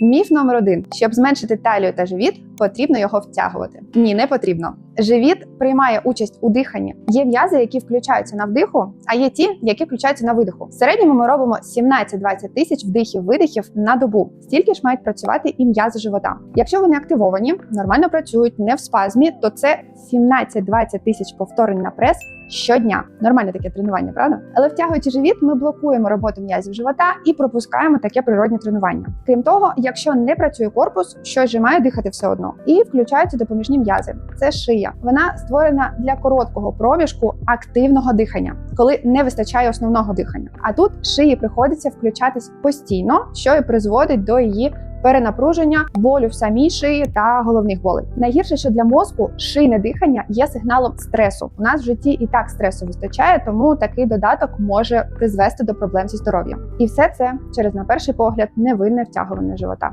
Міф номер один: щоб зменшити талію та живіт, потрібно його втягувати. Ні, не потрібно. Живіт приймає участь у диханні. Є м'язи, які включаються на вдиху, а є ті, які включаються на видиху. В середньому ми робимо 17-20 тисяч вдихів видихів на добу. Стільки ж мають працювати і м'язи живота. Якщо вони активовані, нормально працюють, не в спазмі, то це 17-20 тисяч повторень на прес щодня. Нормальне таке тренування, правда? Але втягуючи живіт, ми блокуємо роботу м'язів живота і пропускаємо таке природне тренування. Крім того, якщо не працює корпус, щось же має дихати все одно. І включаються допоміжні м'язи. Це шия. Вона створена для короткого проміжку активного дихання, коли не вистачає основного дихання. А тут шиї приходиться включатись постійно, що і призводить до її перенапруження, болю в самій шиї та головних болей. Найгірше, що для мозку шийне дихання є сигналом стресу. У нас в житті і так стресу вистачає, тому такий додаток може призвести до проблем зі здоров'ям. І все це через на перший погляд невинне втягування живота.